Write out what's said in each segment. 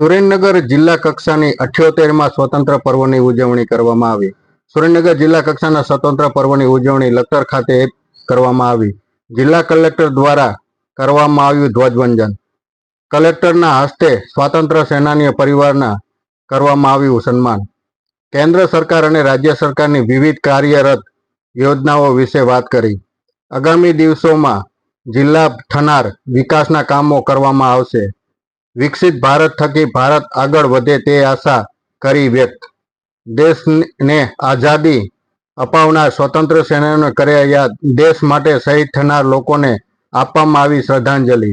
સુરેન્દ્રનગર જિલ્લા કક્ષાની અઠ્યોતેરમાં સ્વતંત્ર પર્વની ઉજવણી કરવામાં આવી. સુરેન્દ્રનગર જિલ્લા કક્ષાના સ્વતંત્ર પર્વની ઉજવણી લખતર ખાતે કરવામાં આવી. જિલ્લા કલેક્ટર દ્વારા કરવામાં આવ્યું ધ્વજવંદન. કલેક્ટરના હસ્તે સ્વાતંત્ર્ય સેનાનીય પરિવારના કરવામાં આવ્યું સન્માન. કેન્દ્ર સરકાર અને રાજ્ય સરકારની વિવિધ કાર્યરત યોજનાઓ વિશે વાત કરી. આગામી દિવસોમાં જિલ્લા થનાર વિકાસના કામો કરવામાં આવશે. વિકસિત ભારત થકી ભારત આગળ વધે તે આશા કરી વ્યક્ત. દેશને આઝાદી અપાવનાર સ્વતંત્ર સેનાનીઓને કર્યા યાદ દેશ માટે શહીદ થનાર લોકોને આપવામાં આવી શ્રદ્ધાંજલિ.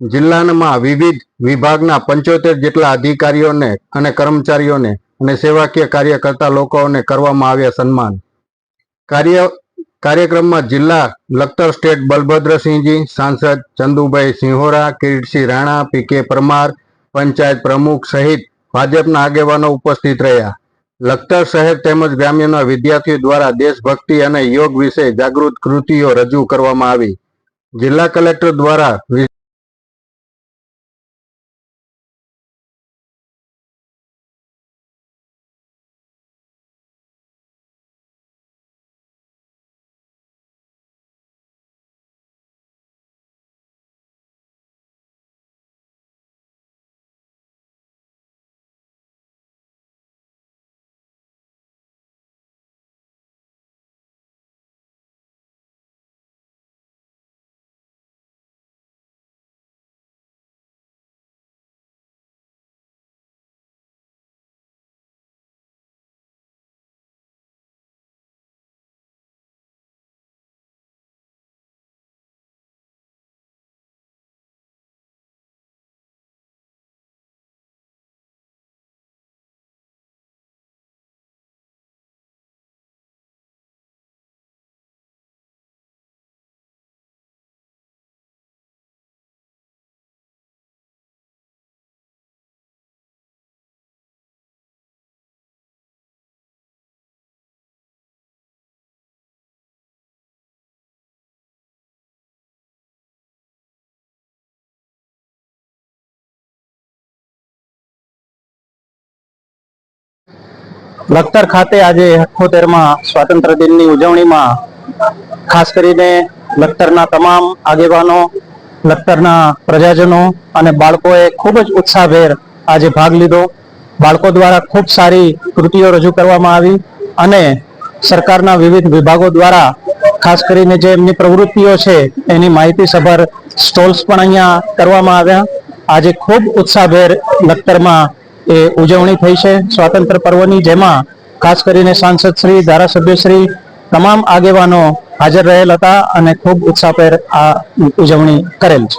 જિલ્લામાં વિવિધ વિભાગના પંચોતેર જેટલા અધિકારીઓને અને કર્મચારીઓને અને સેવાકીય કાર્ય કરતા લોકોને કરવામાં આવ્યા સન્માન. કાર્ય કાર્યક્રમમાં જિલ્લા લખતર સ્ટેટ બલભદ્રસિંહજી, સાંસદ ચંદુભાઈ સિંહોરા, કિરીટસિંહ રાણા, પી કે પરમાર, પંચાયત પ્રમુખ સહિત ભાજપના આગેવાનો ઉપસ્થિત રહ્યા. લખતર શહેર તેમજ ગ્રામ્યના વિદ્યાર્થીઓ દ્વારા દેશભક્તિ અને યોગ વિશે જાગૃત કૃતિઓ રજૂ કરવામાં આવી. જિલ્લા કલેક્ટર દ્વારા લખતર ખાતે આજે અઠ્યોતેરમાં સ્વાતંત્ર્ય દિનની ઉજવણીમાં ખાસ કરીને લખતરના તમામ આગેવાનો લખતરના પ્રજાજનો અને બાળકોએ ખૂબ જ ઉત્સાહભેર આજે ભાગ લીધો. બાળકો દ્વારા ખૂબ સારી કૃતિઓ રજૂ કરવામાં આવી અને સરકારના વિવિધ વિભાગો દ્વારા ખાસ કરીને જે એમની પ્રવૃત્તિઓ છે એની માહિતીસભર સ્ટોલ્સ પણ અહીંયા કરવામાં આવ્યા. આજે ખૂબ ઉત્સાહભેર લખતરમાં એ ઉજવણી થઈ છે સ્વાતંત્ર્ય પર્વની, જેમાં ખાસ કરીને સાંસદ શ્રી, ધારાસભ્ય શ્રી તમામ આગેવાનો હાજર રહેલ હતા અને ખૂબ ઉત્સાહભેર આ ઉજવણી કરેલ છે.